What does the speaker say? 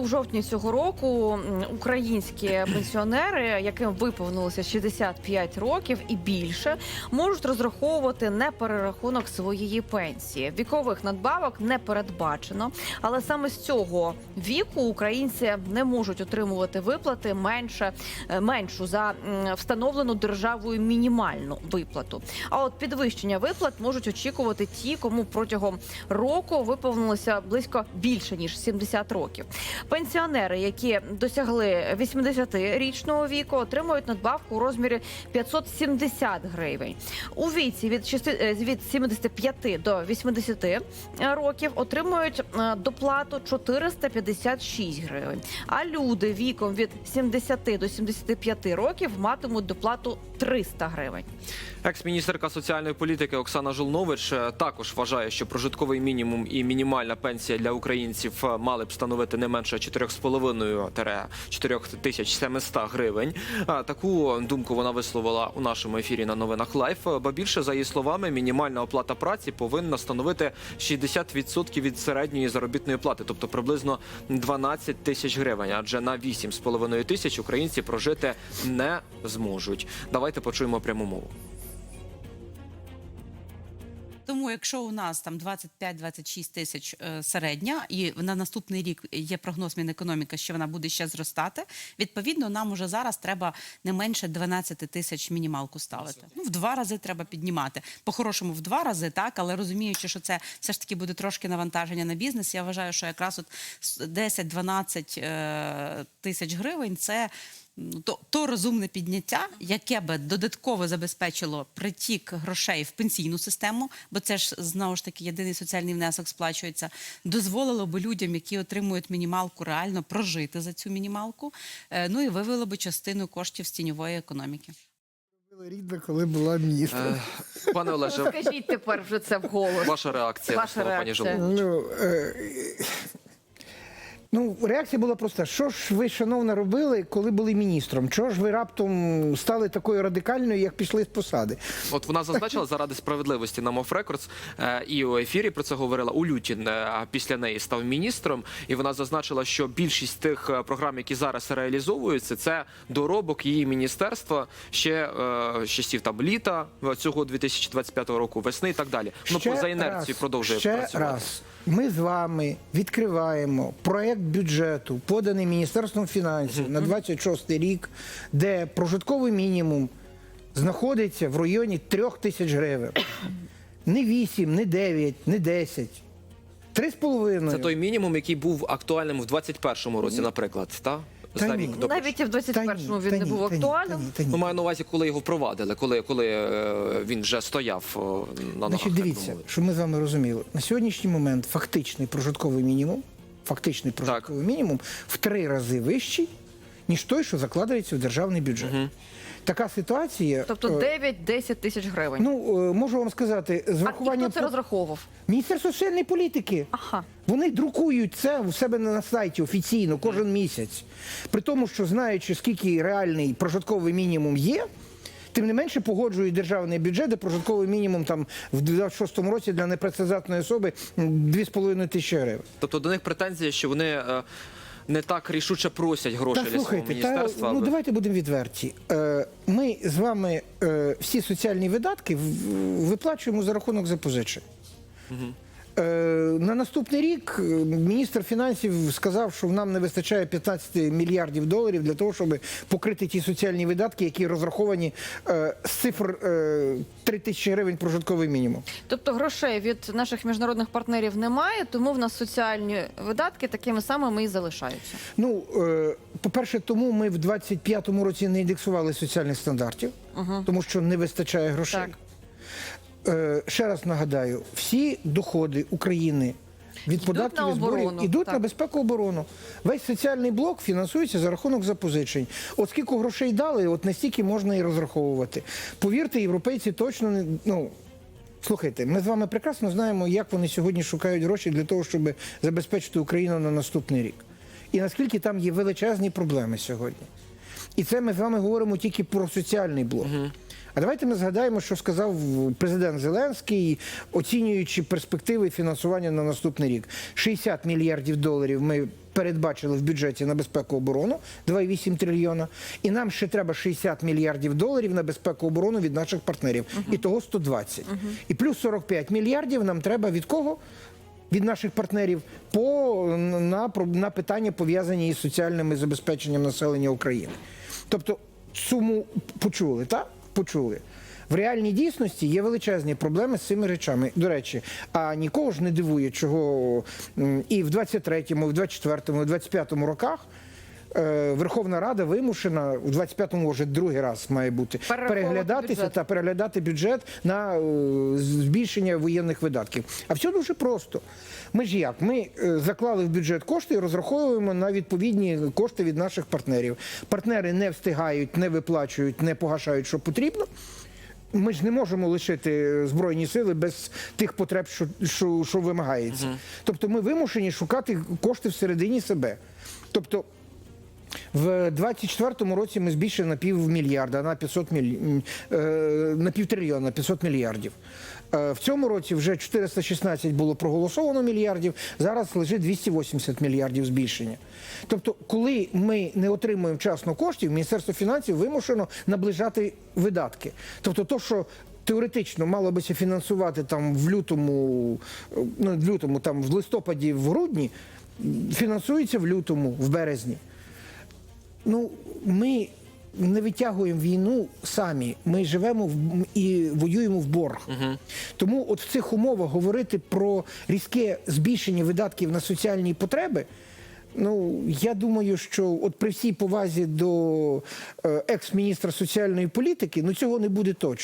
У жовтні цього року українські пенсіонери, яким виповнилося 65 років і більше, можуть розраховувати не перерахунок своєї пенсії. Вікових надбавок не передбачено, але саме з цього віку українці не можуть отримувати виплати менше е, меншу за встановлену державою мінімальну виплату. А от підвищення виплат можуть очікувати ті, кому протягом року виповнилося близько більше ніж 70 років. Пенсіонери, які досягли 80-річного віку, отримують надбавку у розмірі 570 гривень. У віці від 6, е, від 75 до 80 років отримують е, доплату 456 гривень. А люди віком від 70 до 75 років матимуть доплату 300 гривень. Екс-міністерка соціальної політики Оксана Жолнович е, також вважає, що прожитковий мінімум і мінімальна пенсія для українців е, мали б становити не менше 4,5-4700 гривень. Таку думку вона висловила у нашому ефірі на новинах Лайф. Ба більше за її словами, мінімальна оплата праці повинна становити 60% від середньої заробітної плати, тобто приблизно 12 тисяч гривень. Адже на 8,5 тисяч українці прожити не зможуть. Давайте почуємо пряму мову. Тому, якщо у нас там 25-26 тисяч е, середня, і на наступний рік є прогноз Мінекономіки, що вона буде ще зростати. Відповідно, нам уже зараз треба не менше 12 тисяч мінімалку ставити. Ну в два рази треба піднімати. По-хорошому, в два рази, так, але розуміючи, що це все ж таки буде трошки навантаження на бізнес. Я вважаю, що якраз от с- 10-12 е, тисяч гривень це. Ну, То, то розумне підняття, яке би додатково забезпечило притік грошей в пенсійну систему, бо це ж знову ж таки єдиний соціальний внесок сплачується, дозволило би людям, які отримують мінімалку, реально прожити за цю мінімалку. е, Ну і вивело би частину коштів з тіньової економіки. Рідна, коли була міністром. Е, Пане Олеже, Скажіть тепер вже це вголос. ваша реакція Ваша слова пані реакція. Ну, е, ну, реакція була проста. Що ж ви, шановна, робили, коли були міністром? Чого ж ви раптом стали такою радикальною, як пішли з посади? От вона зазначила заради справедливості на Мов Рекордс е, і у ефірі про це говорила. Улютін е, після неї став міністром, і вона зазначила, що більшість тих е, програм, які зараз реалізовуються, це доробок її міністерства ще е, з часів там літа цього 2025 року, весни і так далі. Ну за інерцією раз, продовжує ще працювати. раз. Ми з вами відкриваємо проект бюджету, поданий Міністерством фінансів на 26 рік, де прожитковий мінімум знаходиться в районі трьох тисяч гривень. Не 8, не 9, не 10. Три з половиною. Це той мінімум, який був актуальним в 2021 році, наприклад, та? Та За ні. рік до Навіть і в 21-му він не був актуальним. Ну, маю на увазі, коли його впровадили, коли, коли е, він вже стояв о, на ногах. Значить, так би дивіться, мовити. що ми з вами розуміли. На сьогоднішній момент фактичний прожитковий мінімум, фактичний прожитковий мінімум в три рази вищий, ніж той, що закладається в державний бюджет. Така ситуація. Тобто е, 9-10 тисяч гривень. Ну, е, можу вам сказати, з а і хто це розраховував? Міністерство соціальної політики. Ага. Вони друкують це у себе на сайті офіційно кожен місяць. При тому, що знаючи, скільки реальний прожитковий мінімум є. Тим не менше погоджують державний бюджет, де прожитковий мінімум там в 26-му році для непрацездатної особи м, 2,5 тисячі гривень. Тобто до них претензія, що вони е, не так рішуче просять гроші Та для свого слухайте, та, міністерства. ну давайте будемо відверті. Е, Ми з вами е, всі соціальні видатки в- виплачуємо за рахунок запозичень. Е, На наступний рік е, міністр фінансів сказав, що нам не вистачає 15 мільярдів доларів для того, щоб покрити ті соціальні видатки, які розраховані е, з цифр е, 3 тисячі гривень прожитковий мінімум. Тобто грошей від наших міжнародних партнерів немає, тому в нас соціальні видатки такими самими і залишаються. Ну, по-перше, тому ми в 25-му році не індексували соціальних стандартів, тому що не вистачає грошей. Так. Е, ще раз нагадаю, всі доходи України від податків і зборів так. на безпеку оборону. Весь соціальний блок фінансується за рахунок запозичень. От скільки грошей дали, от настільки можна і розраховувати. Повірте, європейці точно не ну. Слухайте, ми з вами прекрасно знаємо, як вони сьогодні шукають гроші для того, щоб забезпечити Україну на наступний рік. І наскільки там є величезні проблеми сьогодні. І це ми з вами говоримо тільки про соціальний блок. А давайте ми згадаємо, що сказав президент Зеленський, оцінюючи перспективи фінансування на наступний рік. 60 мільярдів доларів ми передбачили в бюджеті на безпеку оборону 2,8 трильйона. І нам ще треба 60 мільярдів доларів на безпеку оборону від наших партнерів. І того 120. І плюс 45 мільярдів нам треба від кого? від наших партнерів по на, на питання пов'язані із соціальним забезпеченням населення України. Тобто суму почули, так? Почули. В реальній дійсності є величезні проблеми з цими речами. До речі, а нікого ж не дивує, чого і в 23-му, і в 24-му, і в 25-му роках Верховна Рада вимушена у 25-му вже другий раз має бути переглядатися бюджет. та переглядати бюджет на е, збільшення воєнних видатків. А все дуже просто. Ми ж як? Ми е, заклали в бюджет кошти і розраховуємо на відповідні кошти від наших партнерів. Партнери не встигають, не виплачують, не погашають, що потрібно. Ми ж не можемо лишити збройні сили без тих потреб, що, що, що вимагається. Тобто ми вимушені шукати кошти всередині себе. Тобто в 24-му році ми збільшили на півмільярда, на 500 міль... е, на півтрильйона, 500 мільярдів. Е, В цьому році вже 416 було проголосовано мільярдів, зараз лежить 280 мільярдів збільшення. Тобто, коли ми не отримуємо вчасно коштів, Міністерство фінансів вимушено наближати видатки. Тобто, то, що теоретично мало бися фінансувати там в лютому, е, ну в лютому, там в листопаді, в грудні, фінансується в лютому, в березні. Ну, ми не витягуємо війну самі. Ми живемо в, і воюємо в борг. Тому, от в цих умовах говорити про різке збільшення видатків на соціальні потреби. Ну, я думаю, що от при всій повазі до е, екс-міністра соціальної політики, ну цього не буде точно.